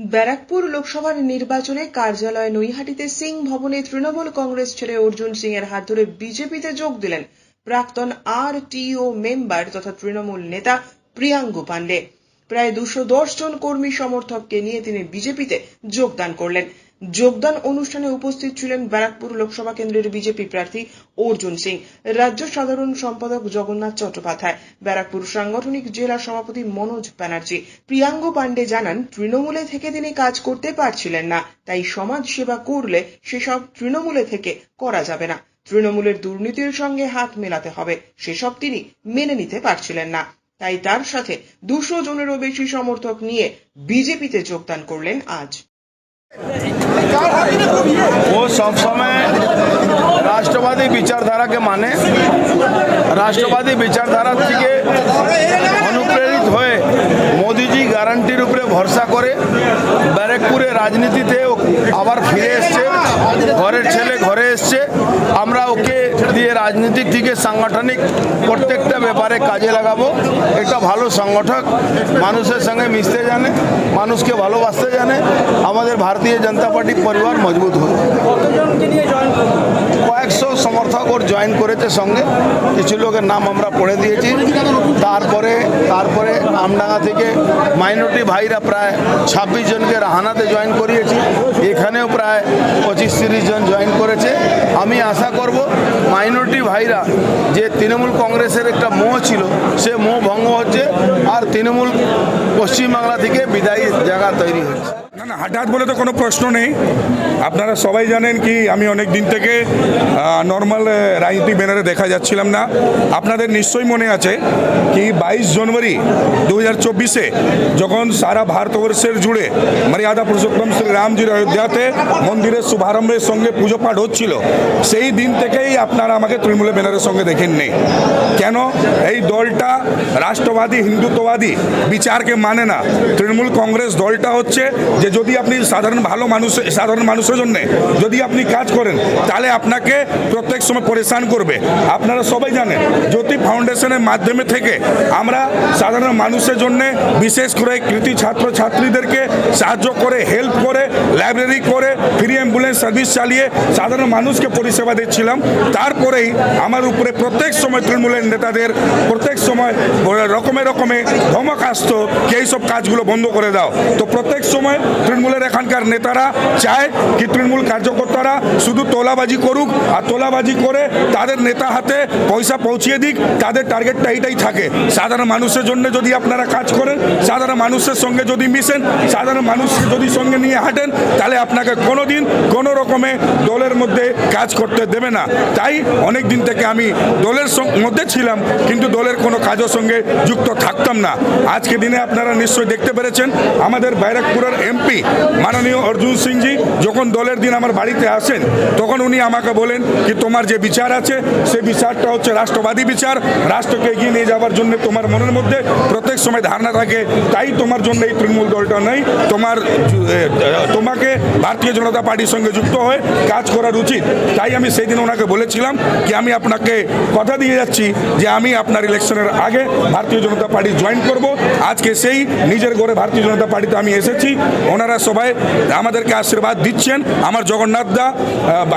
ব্যারাকপুর লোকসভার নির্বাচনে কার্যালয় নৈহাটিতে সিং ভবনে তৃণমূল কংগ্রেস ছেড়ে অর্জুন সিং এর হাত ধরে বিজেপিতে যোগ দিলেন প্রাক্তন আর টিও মেম্বার তথা তৃণমূল নেতা প্রিয়াঙ্গু পান্ডে। প্রায় দুশো দশ জন কর্মী সমর্থককে নিয়ে তিনি বিজেপিতে যোগদান করলেন। যোগদান অনুষ্ঠানে উপস্থিত ছিলেন ব্যারাকপুর লোকসভা কেন্দ্রের বিজেপি প্রার্থী অর্জুন সিং, রাজ্য সাধারণ সম্পাদক জগন্নাথ চট্টোপাধ্যায়, ব্যারাকপুর সাংগঠনিক জেলা সভাপতি মনোজ ব্যানার্জি। প্রিয়াঙ্গ পান্ডে জানান, তৃণমূলে থেকে তিনি কাজ করতে পারছিলেন না, তাই সমাজ সেবা করলে সেসব তৃণমূলে থেকে করা যাবে না। তৃণমূলের দুর্নীতির সঙ্গে হাত মেলাতে হবে, সেসব তিনি মেনে নিতে পারছিলেন না। তাই তার সাথে দুশো জনেরও বেশি সমর্থক নিয়ে বিজেপিতে যোগদান করলেন আজ। वो सब समय রাষ্ট্রবাদী বিচারধারাকে মানে রাষ্ট্রবাদী বিচারধারা থেকে অনুপ্রেরিত হয়ে মোদিজি গ্যারান্টির উপরে ভরসা করে ব্যারেকপুরে রাজনীতিতে ও আবার ফিরে এসছে ঘরের ছেলে ঘরে এসছে আমরা রাজনীতিক থেকে সাংগঠনিক প্রত্যেকটা ব্যাপারে কাজে লাগাবো। একটা ভালো সংগঠক মানুষের সঙ্গে মিশতে জানে মানুষকে ভালোবাসতে জানে আমাদের ভারতীয় জনতা পার্টি পরিবার মজবুত হবে কয়েকশো সমর্থক ওর জয়েন করেছে সঙ্গে। কিছু লোকের নাম আমরা পড়ে দিয়েছি। তারপরে তারপরে আমডাঙ্গা থেকে মাইনরিটি ভাইরা প্রায় ছাব্বিশ জনকে রাহানাতে জয়েন করিয়েছি। এখানেও প্রায় পঁচিশ তিরিশ জন জয়েন করেছে। আমি আশা ভাইরা যে তৃণমূল কংগ্রেসের একটা মোহ ছিল সে মোহ ভঙ্গ হচ্ছে। আর তৃণমূল পশ্চিমবাংলা থেকে বিদায়ী জায়গা তৈরি হচ্ছে না না, হঠাৎ বলে তো কোনো প্রশ্ন নেই। আপনারা সবাই জানেন কি, আমি অনেক দিন থেকে নর্মাল রাজনীতি ব্যানারে দেখা যাচ্ছিলাম না। আপনাদের নিশ্চয়ই মনে আছে কি, বাইশ জানুয়ারি দু হাজার চব্বিশে যখন সারা ভারতবর্ষের জুড়ে মর্যাদা পুরুষোত্তম শ্রী রামজির অযোধ্যাতে মন্দিরের শুভারম্ভের সঙ্গে পুজো পাঠ হচ্ছিল, সেই দিন থেকেই আপনারা আমাকে তৃণমূলের ব্যানারের সঙ্গে দেখেন নেই কেন? এই দলটা রাষ্ট্রবাদী হিন্দুত্ববাদী বিচারকে মানে না। তৃণমূল কংগ্রেস দলটা হচ্ছে যে যদি আপনি সাধারণ ভালো মানুষ, সাধারণ মানুষের জন্য যদি আপনি কাজ করেন, তাহলে আপনাকে প্রত্যেক সময় পরেশান করবে। আপনারা সবাই জানেন, জ্যোতি ফাউন্ডেশনের মাধ্যমে থেকে আমরা সাধারণ মানুষের জন্য বিশেষ করে কৃতি ছাত্র ছাত্রীদেরকে সাহায্য করে হেল্প করে লাইব্রেরি করে ফ্রি অ্যাম্বুলেন্স সার্ভিস চালিয়ে সাধারণ মানুষকে পরিষেবা দিচ্ছিলাম। তারপরেই আমার উপরে প্রত্যেক সময় তৃণমূলের নেতাদের, প্রত্যেক সময় রকমে রকমে ধমক আসতো কি এইসব কাজগুলো বন্ধ করে দাও। তো প্রত্যেক সময় তৃণমূলের এখানকার নেতারা চায় কি তৃণমূল কার্যকর্তারা শুধু তোলাবাজি করুক আর তোলাবাজি করে তাদের নেতা হাতে পয়সা পৌঁছিয়ে দিক, তাদের টার্গেটটা এইটাই থাকে। সাধারণ মানুষের জন্য যদি আপনারা কাজ করেন, সাধারণ মানুষের সঙ্গে যদি মিশেন, সাধারণ মানুষকে যদি সঙ্গে নিয়ে হাঁটেন, তাহলে আপনাকে কোনো দিন কোনো রকমে দলের মধ্যে কাজ করতে দেবে না। তাই অনেক দিন থেকে আমি দলের মধ্যে ছিলাম, কিন্তু দলের কোনো কাজের সঙ্গে যুক্ত থাকতাম না। আজকে দিনে আপনারা নিশ্চয়ই দেখতে পেরেছেন, আমাদের ব্যারাকপুরের এমপি মাননীয় অর্জুন সিংজি যখন দলের দিন আমার বাড়িতে আসেন, তখন উনি আমাকে বলেন কি তোমার যে বিচার আছে সেই বিচারটা হচ্ছে রাষ্ট্রবাদী বিচার। রাষ্ট্রকে এগিয়ে নিয়ে যাওয়ার জন্য তোমার মনের মধ্যে প্রত্যেক সময় ধারণা থাকে, তাই তোমার জন্য এই তৃণমূল দলটা নেই। তোমার তোমাকে ভারতীয় জনতা পার্টির সঙ্গে যুক্ত হয়ে কাজ করার উচিত। তাই আমি সেই দিন ওনাকে বলেছিলাম কি আমি আপনাকে কথা দিয়ে যাচ্ছি যে আমি আপনার ইলেকশনের আগে ভারতীয় জনতা পার্টি জয়েন করব। আজকে সেই নিজের ঘরে ভারতীয় জনতা পার্টিতে আমি এসেছি। ওনারা সবাই আমাদেরকে আশীর্বাদ দিচ্ছেন। আমার জগন্নাথ দা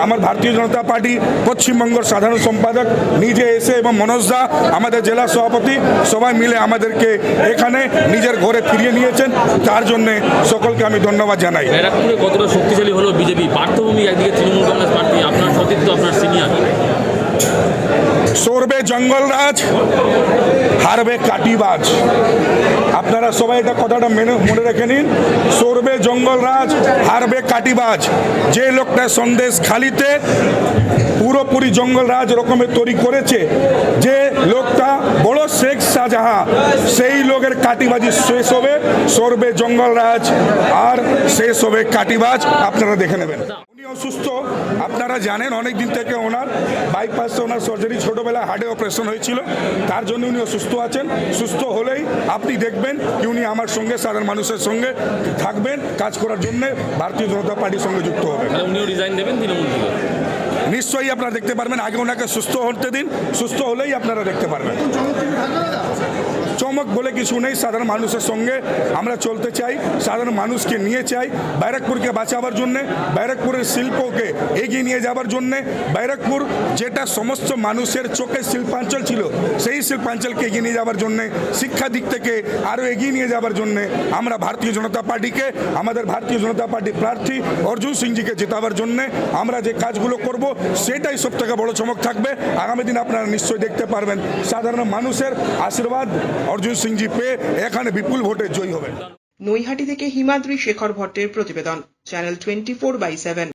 আমার ভারতীয় জনতা পার্টি পশ্চিমবঙ্গের সাধারণ সম্পাদক নিজে এসে এবং মনোজ দা, আমাদের জেলা সভাপতি, সবাই মিলে আমাদেরকে এখানে নিজের ঘরে ফিরিয়ে নিয়েছেন। তার জন্যে সকলকে আমি ধন্যবাদ জানাই। ব্যারাকপুরে কতটা শক্তিশালী হলো বিজেপি? পার্থভূমি একদিকে তৃণমূল কংগ্রেস প্রার্থী আপনার সতীর্থ, আপনার সিনিয়র সরবে জঙ্গলরাজ হারবে কাটিবাজ আপনারা সবাই এটা কথাটা মেনে মনে রেখে নিন। সরবে জঙ্গলরাজ হারবে কাটিবাজ যে লোকটা সন্দেশ খালিতে পুরোপুরি জঙ্গলরাজ রকমের তৈরি করেছে, যে লোকটা বড় শেখ শাহজাহাঁ, সেই লোকের কাটিবাজি শেষ হবে সরবে জঙ্গলরাজ আর শেষ হবে কাটিবাজ আপনারা দেখে নেবেন। উনি অসুস্থ আপনারা জানেন অনেক দিন থেকে ওনার বাইপাসে ওনার সার্জারি ছোটবেলায় হার্টে অপারেশন হয়েছিল, তার জন্য উনি অসুস্থ আছেন। সুস্থ হলেই আপনি দেখবেন কি উনি আমার সঙ্গে, সাধারণ মানুষের সঙ্গে থাকবেন, কাজ করার জন্য ভারতীয় জনতা পার্টির সঙ্গে যুক্ত হবে উনিও রিজাইন দেবেন তৃণমূল থেকে? নিশ্চয়ই আপনারা দেখতে পারবেন, আগে ওনাকে সুস্থ হতে দিন, সুস্থ হলেই আপনারা দেখতে পারবেন। চমক বলে কিছু নেই, সাধারণ মানুষের সঙ্গে আমরা চলতে চাই, সাধারণ মানুষকে নিয়ে চাই, ব্যারাকপুরকে বাঁচাবার জন্যে, ব্যারাকপুরের শিল্পকে এগিয়ে নিয়ে যাবার জন্যে, ব্যারাকপুর যেটা সমস্ত মানুষের চোখে শিল্পাঞ্চল ছিল, সেই শিল্পাঞ্চলকে এগিয়ে নিয়ে যাবার জন্যে, শিক্ষা দিক থেকে আরও এগিয়ে নিয়ে যাবার জন্যে আমরা ভারতীয় জনতা পার্টিকে, আমাদের ভারতীয় জনতা পার্টি প্রার্থী অর্জুন সিংজিকে জেতাবার জন্যে আমরা যে কাজগুলো করব সেটাই সব থেকে বড় চমক থাকবে। আগামী দিন আপনারা নিশ্চয়ই দেখতে পারবেন। সাধারণ মানুষের আশীর্বাদ অর্জুন সিংজি পেয়ে এখানে বিপুল ভোটে জয়ী হবেন। নৈহাটি থেকে হিমাদ্রি শেখর ভট্টের প্রতিবেদন, channel twenty four by seven.